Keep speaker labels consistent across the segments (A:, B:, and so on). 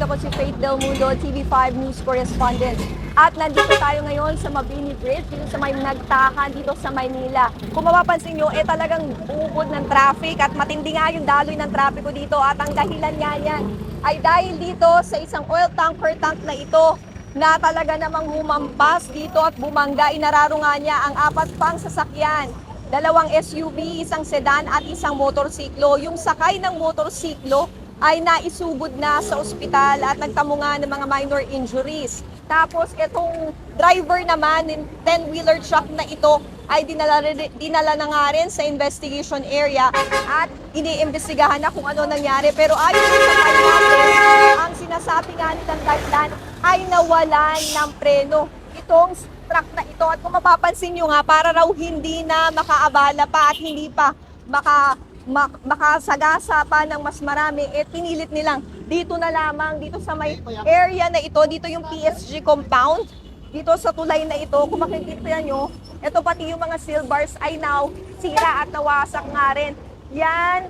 A: Ako si Faith Del Mundo, TV5 News Correspondent. At nandito tayo ngayon sa Mabini Bridge, dito sa may nagtakan dito sa Maynila. Kung mapapansin nyo, eh talagang ubod ng traffic at matindi nga yung daloy ng trapiko dito. At ang dahilan nga yan ay dahil dito sa isang oil tanker tank na ito na talaga namang humampas dito at bumangga. Inararo nga niya ang apat pang sasakyan. Dalawang SUV, isang sedan at isang motorsiklo. Yung sakay ng motorsiklo ay naisugod na sa ospital at nagtamo nga ng mga minor injuries. Tapos itong driver naman ng 10-wheeler truck na ito ay dinala, dinala na nga rin sa investigation area at iniimbestigahan na kung ano nangyari. Pero ayon sa natin, ang sinasabi nga nilang dahilan ay nawalan ng preno itong truck na ito. At kung mapapansin nyo nga, para raw hindi na makaabala pa at hindi pa maka, mak- makasagasa pa ng mas marami, eh pinilit nilang dito na lamang, dito sa may area na ito, dito yung PSG compound, dito sa tulay na ito, kung makikita nyo, ito pati yung mga seal bars ay now sira at nawasak nga rin. Yan,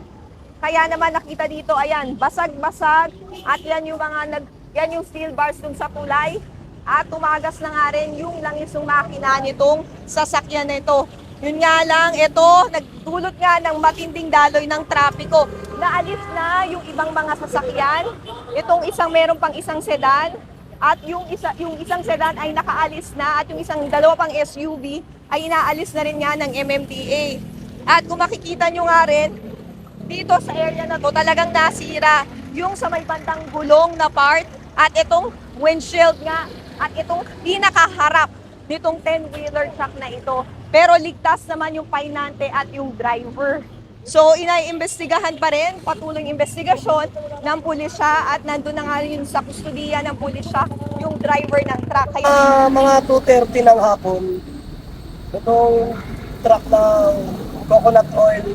A: kaya naman nakita dito, ayan, basag-basag at yan yung mga nag, yan yung steel bars dun sa tulay at tumagas na nga rin yung langis ng makina nitong sasakyan na ito. Yun nga lang, ito, nagdulot nga ng matinding daloy ng trapiko. Naalis na yung ibang mga sasakyan. Itong isang meron pang isang sedan at yung isa yung isang sedan ay nakaalis na at yung isang dalawa pang SUV ay inaalis na rin nga ng MMDA. At kung makikita nyo nga rin, dito sa area na to talagang nasira yung sa may bandang gulong na part at itong windshield nga at itong pinakaharap nitong 10-wheeler truck na ito. Pero ligtas naman yung painante at yung driver. So, inaiimbestigahan pa rin, patuloy investigasyon ng pulisya at nandun na nga rin sa kustudiya ng pulisya yung driver ng truck. Kaya,
B: Ah, mga 2.30 ng hapon, itong truck ng coconut oil,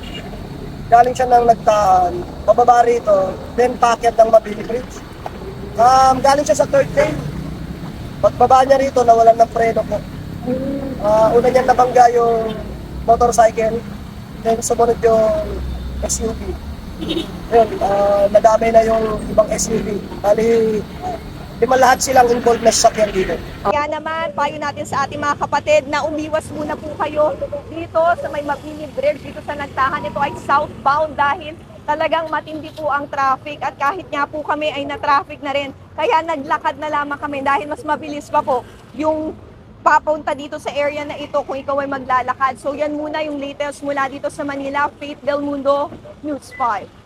B: galing siya ng nagtahan, pababa rito, then packet ng Mabini Bridge. Um, galing siya sa third lane. Pagbaba niya rito, nawalan ng preno po. Ah, una niya nabangga yung motorcycle, then sumunod yung SUV. Yun, ah, nadamay na yung ibang SUV. Bali, lima lahat silang involved na sasakyan dito.
A: kaya naman, payo natin sa ating mga kapatid na umiwas muna po kayo dito sa may Mabini Bridge, dito sa nagtahan. Ito ay southbound dahil talagang matindi po ang traffic at kahit nga po kami ay na-traffic na rin. Kaya naglakad na lamang kami dahil mas mabilis pa po yung papunta dito sa area na ito kung ikaw ay maglalakad. So yan muna yung latest mula dito sa Manila, Faith Del Mundo, News 5.